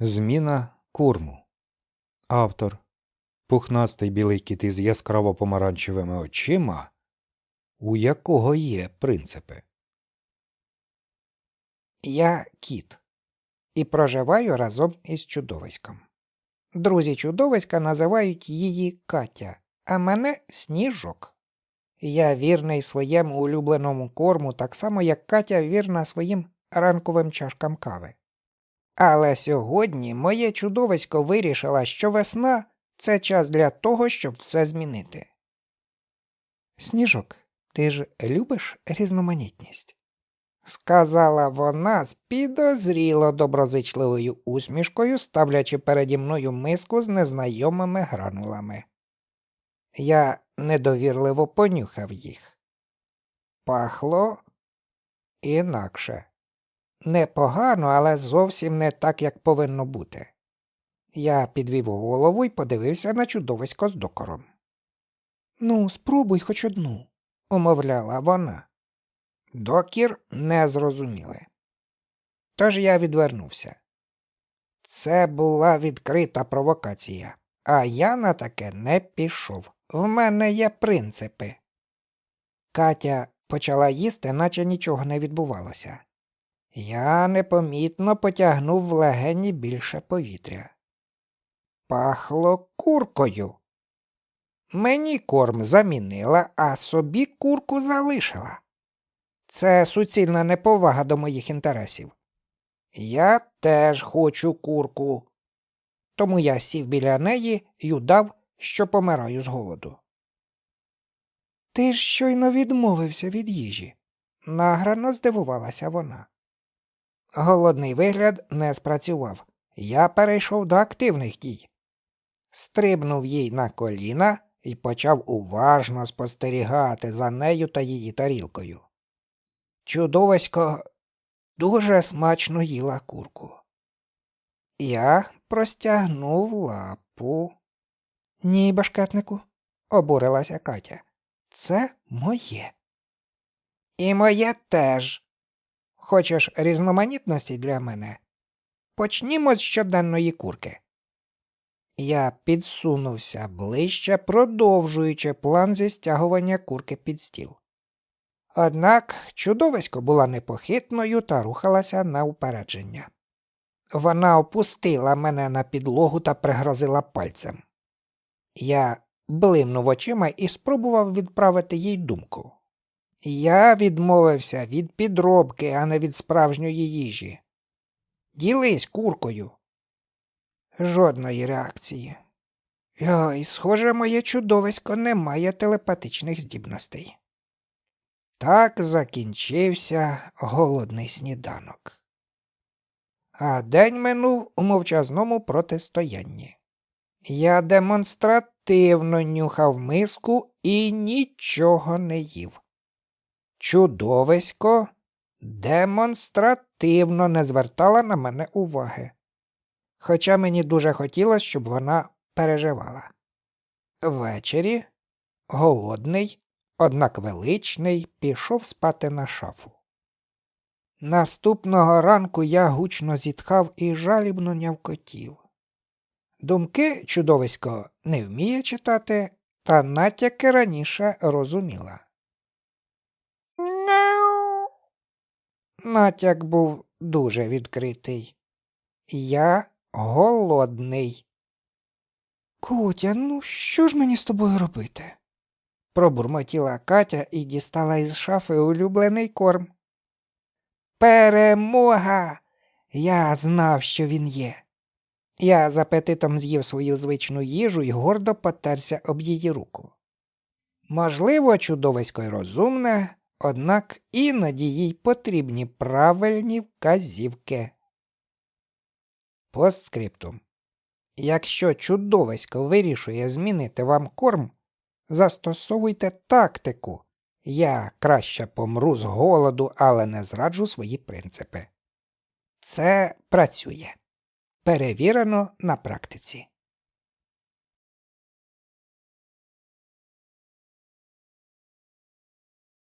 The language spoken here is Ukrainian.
Зміна курму. Автор. Пухнастий білий кіт із яскраво помаранчевими очима, у якого є принципи. Я кіт і проживаю разом із чудовиськом. Друзі чудовиська називають її Катя, а мене Сніжок. Я вірний своєму улюбленому корму, так само як Катя вірна своїм ранковим чашкам кави. Але сьогодні моє чудовисько вирішило, що весна це час для того, щоб все змінити. Сніжок, ти ж любиш різноманітність? сказала вона з підозріло доброзичливою усмішкою, ставлячи переді мною миску з незнайомими гранулами. Я недовірливо понюхав їх. Пахло інакше. Непогано, але зовсім не так, як повинно бути. Я підвів голову і подивився на чудовисько з докором. Ну, спробуй хоч одну, умовляла вона. Докір не зрозуміли. Тож я відвернувся. Це була відкрита провокація, а я на таке не пішов. В мене є принципи. Катя почала їсти, наче нічого не відбувалося. Я непомітно потягнув в легені більше повітря. Пахло куркою. Мені корм замінила, а собі курку залишила. Це суцільна неповага до моїх інтересів. Я теж хочу курку. Тому я сів біля неї й удав, що помираю з голоду. Ти ж щойно відмовився від їжі, награно здивувалася вона. Голодний вигляд не спрацював. Я перейшов до активних дій. Стрибнув їй на коліна і почав уважно спостерігати за нею та її тарілкою. Чудовисько дуже смачно їла курку. Я простягнув лапу. Ні, башкетнику, обурилася Катя. Це моє. І моє теж. Хочеш різноманітності для мене? Почнімо з щоденної курки. Я підсунувся ближче, продовжуючи план зі стягування курки під стіл. Однак чудовисько була непохитною та рухалася на упередження. Вона опустила мене на підлогу та пригрозила пальцем. Я блимнув очима і спробував відправити їй думку. Я відмовився від підробки, а не від справжньої їжі. Ділись куркою. Жодної реакції. Ой, схоже, моє чудовисько не має телепатичних здібностей. Так закінчився голодний сніданок. А день минув у мовчазному протистоянні. Я демонстративно нюхав миску і нічого не їв. Чудовисько демонстративно не звертала на мене уваги, хоча мені дуже хотілося, щоб вона переживала. Ввечері, голодний, однак величний, пішов спати на шафу. Наступного ранку я гучно зітхав і жалібно нявкотів. Думки чудовисько не вміє читати, та натяки раніше розуміла. Натяк був дуже відкритий. Я голодний. Котя, ну що ж мені з тобою робити? пробурмотіла Катя і дістала із шафи улюблений корм. Перемога! Я знав, що він є. Я з апетитом з'їв свою звичну їжу і гордо потерся об її руку. Можливо, чудовисько й розумне, однак іноді їй потрібні правильні вказівки. Постскриптум. Якщо чудовисько вирішує змінити вам корм, застосовуйте тактику. Я краще помру з голоду, але не зраджу свої принципи. Це працює. Перевірено на практиці.